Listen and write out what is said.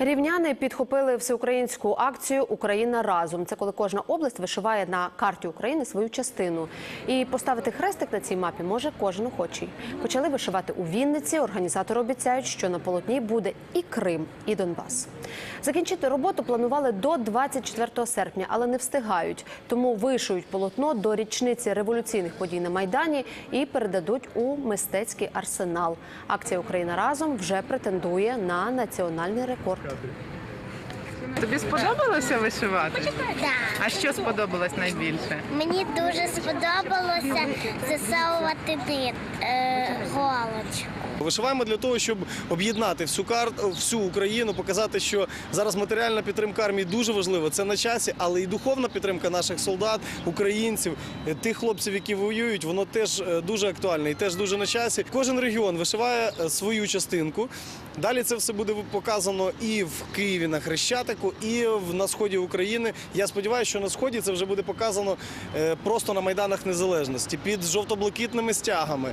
Рівняни підхопили всеукраїнську акцію Україна разом. Це коли кожна область вишиває на карті України свою частину. І поставити хрестик на цій мапі може кожен охочий. Почали вишивати у Вінниці. Організатори обіцяють, що на полотні буде і Крим, і Донбас. Закінчити роботу планували до 24 серпня, але не встигають. Тому вишиють полотно до річниці революційних подій на майдані і передадуть у мистецький арсенал. Акція Україна разом вже претендує на національний рекорд. Тобі сподобалося вишивати? Так. А що сподобалось найбільше? Мені дуже сподобалося засовувати нит, е, голочку. Вишиваємо для того, щоб об'єднати всю кар... всю Україну, показати, що зараз матеріальна підтримка армії дуже важлива. Це на часі, але і духовна підтримка наших солдат, українців, е, тих хлопців, які воюють, воно теж е, дуже актуальне і теж дуже на часі. Кожен регіон вишиває е, свою частинку. Далі це все буде показано і в Києві на Хрещатику, і на сході України. Я сподіваюся, що на сході це вже буде показано просто на майданах незалежності під жовто-блакитними стягами.